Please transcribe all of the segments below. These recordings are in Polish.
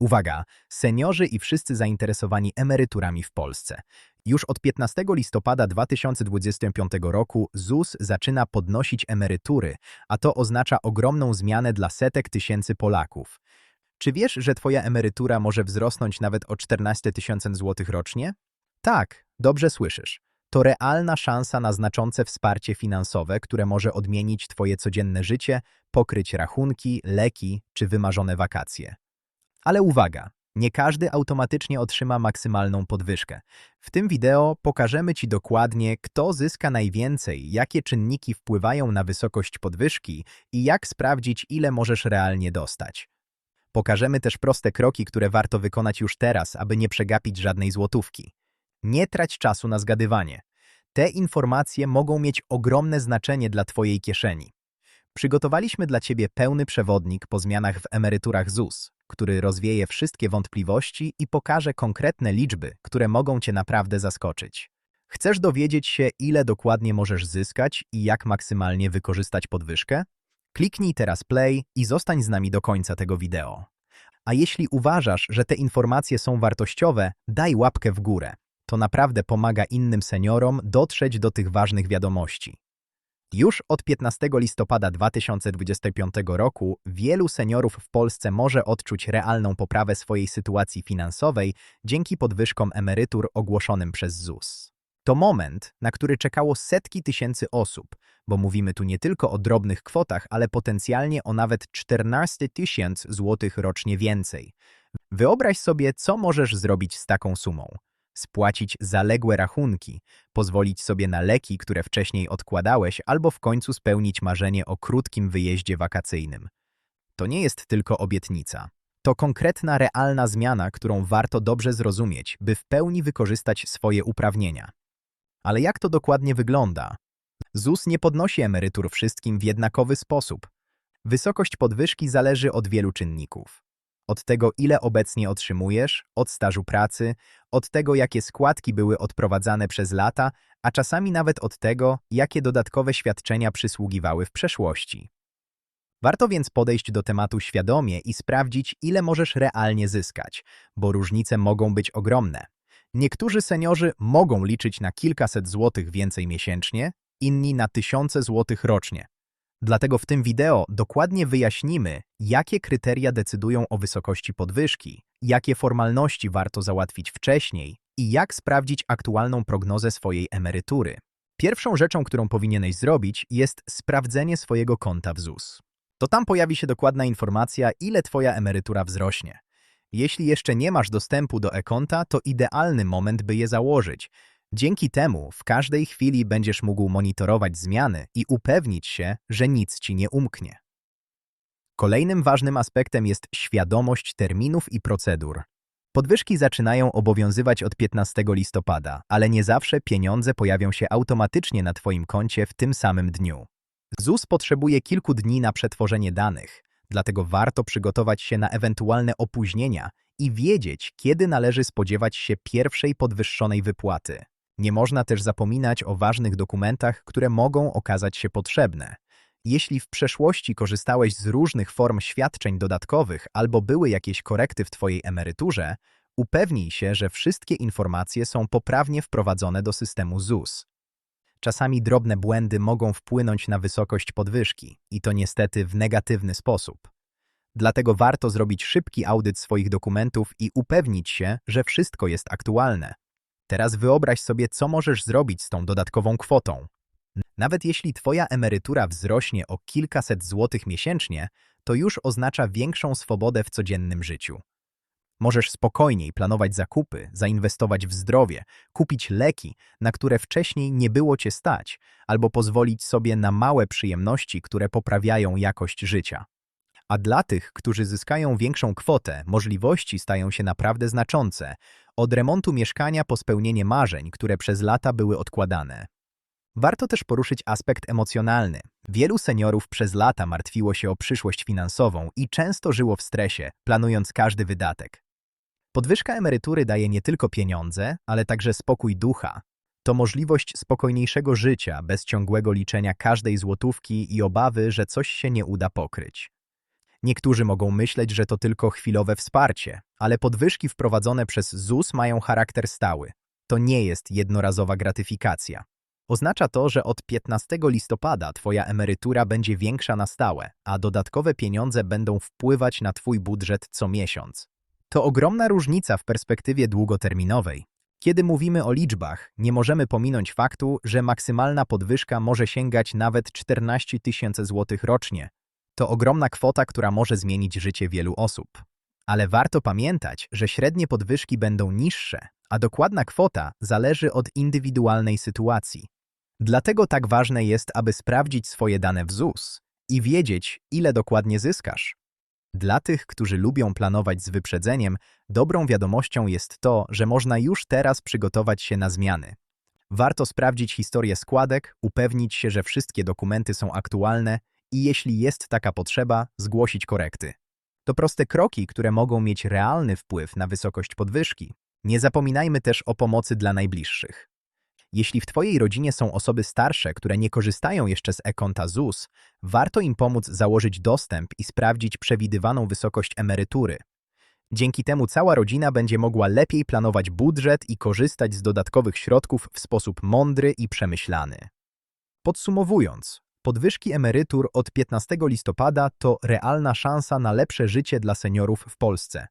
Uwaga, seniorzy i wszyscy zainteresowani emeryturami w Polsce. Już od 15 listopada 2025 roku ZUS zaczyna podnosić emerytury, a to oznacza ogromną zmianę dla setek tysięcy Polaków. Czy wiesz, że twoja emerytura może wzrosnąć nawet o 14 tysięcy złotych rocznie? Tak, dobrze słyszysz. To realna szansa na znaczące wsparcie finansowe, które może odmienić twoje codzienne życie, pokryć rachunki, leki czy wymarzone wakacje. Ale uwaga, nie każdy automatycznie otrzyma maksymalną podwyżkę. W tym wideo pokażemy Ci dokładnie, kto zyska najwięcej, jakie czynniki wpływają na wysokość podwyżki i jak sprawdzić, ile możesz realnie dostać. Pokażemy też proste kroki, które warto wykonać już teraz, aby nie przegapić żadnej złotówki. Nie trać czasu na zgadywanie. Te informacje mogą mieć ogromne znaczenie dla Twojej kieszeni. Przygotowaliśmy dla Ciebie pełny przewodnik po zmianach w emeryturach ZUS, który rozwieje wszystkie wątpliwości i pokaże konkretne liczby, które mogą Cię naprawdę zaskoczyć. Chcesz dowiedzieć się, ile dokładnie możesz zyskać i jak maksymalnie wykorzystać podwyżkę? Kliknij teraz play i zostań z nami do końca tego wideo. A jeśli uważasz, że te informacje są wartościowe, daj łapkę w górę. To naprawdę pomaga innym seniorom dotrzeć do tych ważnych wiadomości. Już od 15 listopada 2025 roku wielu seniorów w Polsce może odczuć realną poprawę swojej sytuacji finansowej dzięki podwyżkom emerytur ogłoszonym przez ZUS. To moment, na który czekało setki tysięcy osób, bo mówimy tu nie tylko o drobnych kwotach, ale potencjalnie o nawet 14 tysięcy złotych rocznie więcej. Wyobraź sobie, co możesz zrobić z taką sumą spłacić zaległe rachunki, pozwolić sobie na leki, które wcześniej odkładałeś, albo w końcu spełnić marzenie o krótkim wyjeździe wakacyjnym. To nie jest tylko obietnica. To konkretna, realna zmiana, którą warto dobrze zrozumieć, by w pełni wykorzystać swoje uprawnienia. Ale jak to dokładnie wygląda? ZUS nie podnosi emerytur wszystkim w jednakowy sposób. Wysokość podwyżki zależy od wielu czynników. Od tego, ile obecnie otrzymujesz, od stażu pracy, od tego, jakie składki były odprowadzane przez lata, a czasami nawet od tego, jakie dodatkowe świadczenia przysługiwały w przeszłości. Warto więc podejść do tematu świadomie i sprawdzić, ile możesz realnie zyskać, bo różnice mogą być ogromne. Niektórzy seniorzy mogą liczyć na kilkaset złotych więcej miesięcznie, inni na tysiące złotych rocznie. Dlatego w tym wideo dokładnie wyjaśnimy, jakie kryteria decydują o wysokości podwyżki, jakie formalności warto załatwić wcześniej i jak sprawdzić aktualną prognozę swojej emerytury. Pierwszą rzeczą, którą powinieneś zrobić, jest sprawdzenie swojego konta w ZUS. To tam pojawi się dokładna informacja, ile Twoja emerytura wzrośnie. Jeśli jeszcze nie masz dostępu do e-konta, to idealny moment, by je założyć, Dzięki temu w każdej chwili będziesz mógł monitorować zmiany i upewnić się, że nic ci nie umknie. Kolejnym ważnym aspektem jest świadomość terminów i procedur. Podwyżki zaczynają obowiązywać od 15 listopada, ale nie zawsze pieniądze pojawią się automatycznie na Twoim koncie w tym samym dniu. ZUS potrzebuje kilku dni na przetworzenie danych, dlatego warto przygotować się na ewentualne opóźnienia i wiedzieć, kiedy należy spodziewać się pierwszej podwyższonej wypłaty. Nie można też zapominać o ważnych dokumentach, które mogą okazać się potrzebne. Jeśli w przeszłości korzystałeś z różnych form świadczeń dodatkowych albo były jakieś korekty w Twojej emeryturze, upewnij się, że wszystkie informacje są poprawnie wprowadzone do systemu ZUS. Czasami drobne błędy mogą wpłynąć na wysokość podwyżki i to niestety w negatywny sposób. Dlatego warto zrobić szybki audyt swoich dokumentów i upewnić się, że wszystko jest aktualne. Teraz wyobraź sobie, co możesz zrobić z tą dodatkową kwotą. Nawet jeśli Twoja emerytura wzrośnie o kilkaset złotych miesięcznie, to już oznacza większą swobodę w codziennym życiu. Możesz spokojniej planować zakupy, zainwestować w zdrowie, kupić leki, na które wcześniej nie było cię stać, albo pozwolić sobie na małe przyjemności, które poprawiają jakość życia. A dla tych, którzy zyskają większą kwotę, możliwości stają się naprawdę znaczące, od remontu mieszkania po spełnienie marzeń, które przez lata były odkładane. Warto też poruszyć aspekt emocjonalny. Wielu seniorów przez lata martwiło się o przyszłość finansową i często żyło w stresie, planując każdy wydatek. Podwyżka emerytury daje nie tylko pieniądze, ale także spokój ducha. To możliwość spokojniejszego życia bez ciągłego liczenia każdej złotówki i obawy, że coś się nie uda pokryć. Niektórzy mogą myśleć, że to tylko chwilowe wsparcie, ale podwyżki wprowadzone przez ZUS mają charakter stały. To nie jest jednorazowa gratyfikacja. Oznacza to, że od 15 listopada Twoja emerytura będzie większa na stałe, a dodatkowe pieniądze będą wpływać na Twój budżet co miesiąc. To ogromna różnica w perspektywie długoterminowej. Kiedy mówimy o liczbach, nie możemy pominąć faktu, że maksymalna podwyżka może sięgać nawet 14 tysięcy złotych rocznie. To ogromna kwota, która może zmienić życie wielu osób. Ale warto pamiętać, że średnie podwyżki będą niższe, a dokładna kwota zależy od indywidualnej sytuacji. Dlatego tak ważne jest, aby sprawdzić swoje dane w ZUS i wiedzieć, ile dokładnie zyskasz. Dla tych, którzy lubią planować z wyprzedzeniem, dobrą wiadomością jest to, że można już teraz przygotować się na zmiany. Warto sprawdzić historię składek, upewnić się, że wszystkie dokumenty są aktualne i jeśli jest taka potrzeba, zgłosić korekty. To proste kroki, które mogą mieć realny wpływ na wysokość podwyżki. Nie zapominajmy też o pomocy dla najbliższych. Jeśli w Twojej rodzinie są osoby starsze, które nie korzystają jeszcze z e-konta ZUS, warto im pomóc założyć dostęp i sprawdzić przewidywaną wysokość emerytury. Dzięki temu cała rodzina będzie mogła lepiej planować budżet i korzystać z dodatkowych środków w sposób mądry i przemyślany. Podsumowując, podwyżki emerytur od 15 listopada to realna szansa na lepsze życie dla seniorów w Polsce.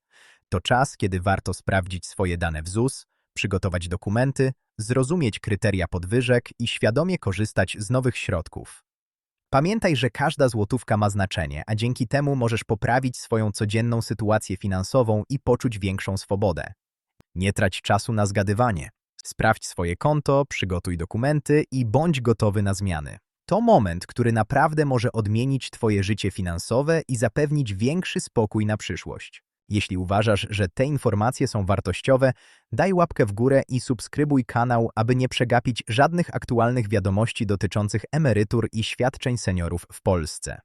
To czas, kiedy warto sprawdzić swoje dane w ZUS, przygotować dokumenty, zrozumieć kryteria podwyżek i świadomie korzystać z nowych środków. Pamiętaj, że każda złotówka ma znaczenie, a dzięki temu możesz poprawić swoją codzienną sytuację finansową i poczuć większą swobodę. Nie trać czasu na zgadywanie. Sprawdź swoje konto, przygotuj dokumenty i bądź gotowy na zmiany. To moment, który naprawdę może odmienić Twoje życie finansowe i zapewnić większy spokój na przyszłość. Jeśli uważasz, że te informacje są wartościowe, daj łapkę w górę i subskrybuj kanał, aby nie przegapić żadnych aktualnych wiadomości dotyczących emerytur i świadczeń seniorów w Polsce.